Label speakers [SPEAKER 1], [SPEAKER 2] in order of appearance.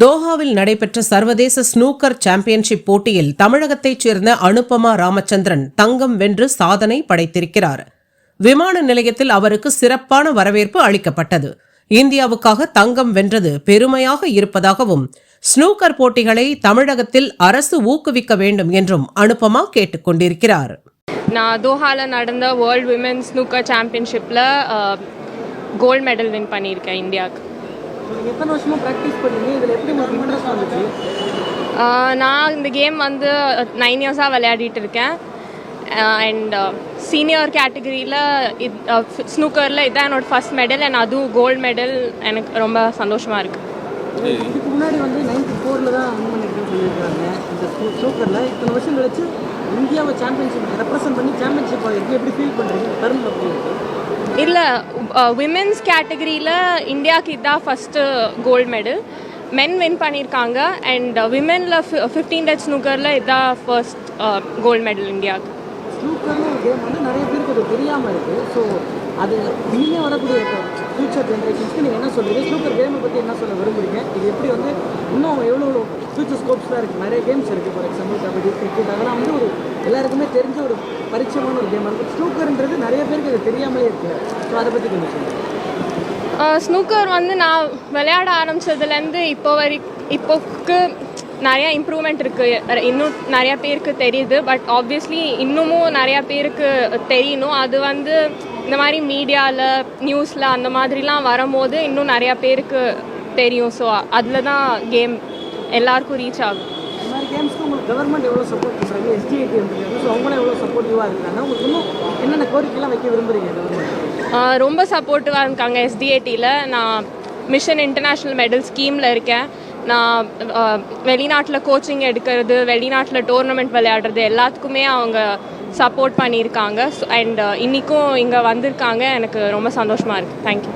[SPEAKER 1] தோஹாவில் நடைபெற்ற சர்வதேச ஸ்னூக்கர் சாம்பியன்ஷிப் போட்டியில் தமிழகத்தைச் சேர்ந்த அனுபமா ராமச்சந்திரன் தங்கம் வென்று சாதனை படைத்திருக்கிறார். விமான நிலையத்தில் அவருக்கு சிறப்பான வரவேற்பு அளிக்கப்பட்டது. இந்தியாவுக்காக தங்கம் வென்றது பெருமையாக இருப்பதாகவும் ஸ்னூக்கர் போட்டிகளை தமிழகத்தில் அரசு ஊக்குவிக்க வேண்டும் என்றும் அனுபமா கேட்டுக்கொண்டிருக்கிறார்.
[SPEAKER 2] நான் தோஹாவில் நடந்த வேர்ல்ட் விமென்ஸ் ஸ்னூக்கர் சாம்பியன்ஷிப்பில் கோல்டு மெடல் வின் பண்ணியிருக்கேன் இந்தியாவுக்கு
[SPEAKER 3] எத்தனை வருஷமாக ப்ராக்டிஸ் பண்ணீங்க? இதில் எப்படி உங்களுக்கு இன்ட்ரெஸ்ட் வந்துச்சு?
[SPEAKER 2] நான் இந்த கேம் வந்து நைன் இயர்ஸாக விளையாடிட்டு இருக்கேன். அண்ட் சீனியர் கேட்டகரியில் ஸ்னூக்கரில் இதான் என்னோட ஃபர்ஸ்ட் மெடல் அண்ட் அதுவும் கோல்டு மெடல் எனக்கு ரொம்ப சந்தோஷமாக இருக்குது
[SPEAKER 3] இதுக்கு முன்னாடி வந்து நைன்டி ஃபோரில் தான் வின் சொல்லியிருக்காங்க இந்த ஸ்னூக்கரில் இத்தனை வருஷம் கழிச்சு இந்தியாவை சாம்பியன்ஷிப் ரெப்ரசென்ட் பண்ணி சாம்பியன்ஷிப் எப்படி ஃபீல் பண்ணுறீங்க தருண் அப்படி இருக்கு
[SPEAKER 2] இல்லை விமென்ஸ் கேட்டகரியில் இந்தியாவுக்கு இதான் first gold medal men win பண்ணியிருக்காங்க அண்ட் விமெனில் ஃபிஃப்டீன் டச் ஸ்னூக்கரில் இதான் ஃபர்ஸ்ட் கோல்டு மெடல் இந்தியாவுக்கு.
[SPEAKER 3] ஸ்னூக்கர்னு ஒரு கேம் வந்து நிறைய பேருக்கு அது தெரியாமல் இருக்குது ஸோ அது இனிமே வரக்கூடிய ஃபியூச்சர் ஜென்ரேஷன்ஸ்க்கு நீங்கள் என்ன சொல்றீங்க? ஸ்னூக்கர் கேமை பற்றி என்ன சொல்ல விரும்புகிறீங்க இது எப்படி வந்து இன்னும் எவ்வளோ எவ்வளோ ஃபியூச்சர் ஸ்கோப்ஸ்லாம் இருக்குது நிறைய கேம்ஸ் இருக்குது ஃபார் எக்ஸாம்பிள் கபடி கிரிக்கெட் அதெல்லாம் வந்து ஒரு எல்லாருக்குமே தெரிஞ்ச ஒரு பரிச்சயமான ஒரு கேம் இருக்குது ஸ்னூக்கர்ன்றது நிறைய பேருக்கு அது தெரியாமலே இருக்குது ஸோ அதை பற்றி கொஞ்சம் சொல்லுங்கள்
[SPEAKER 2] ஸ்னூக்கர் வந்து நான் விளையாட ஆரம்பிச்சதுலேருந்து இப்போ வரை இப்போக்கு நிறைய இம்ப்ரூவ்மெண்ட் இருக்குது இன்னும் நிறைய பேருக்கு தெரியுது. பட் ஆப்வியஸ்லி இன்னமும் நிறையா பேருக்கு தெரியணும். அது வந்து இந்த மாதிரி மீடியாவில் நியூஸில் அந்த மாதிரிலாம் வரும்போது இன்னும் நிறையா பேருக்கு தெரியும். ஸோ அதில் தான் கேம் எல்லாருக்கும் ரீச் ஆகும்.
[SPEAKER 3] இந்த மாதிரி கேம்ஸ்க்கு உங்களுக்கு கவர்மெண்ட் எவ்வளோ சப்போர்ட் பண்ணுறாங்க எஸ்டிஐடி இருக்காங்க ஸோ அவங்களும் எவ்வளோ சப்போர்ட்டிவாக இருக்காங்க? உங்களுக்கு இன்னும் என்னென்ன கோரிக்கைலாம் வைக்க
[SPEAKER 2] ஆஹ் ரொம்ப சப்போர்ட்டிவாக இருக்காங்க எஸ்டிஏடியில் நான் மிஷன் இன்டர்நேஷ்னல் மெடல் ஸ்கீமில் இருக்கேன். நான் வெளிநாட்டில் கோச்சிங் எடுக்கிறது வெளிநாட்டில் டோர்னமெண்ட் விளையாடுறது எல்லாத்துக்குமே அவங்க சப்போர்ட் பண்ணியிருக்காங்க. அண்ட் இன்றைக்கும் இங்கே வந்திருக்காங்க. எனக்கு ரொம்ப சந்தோஷமாக இருக்குது தேங்க்யூ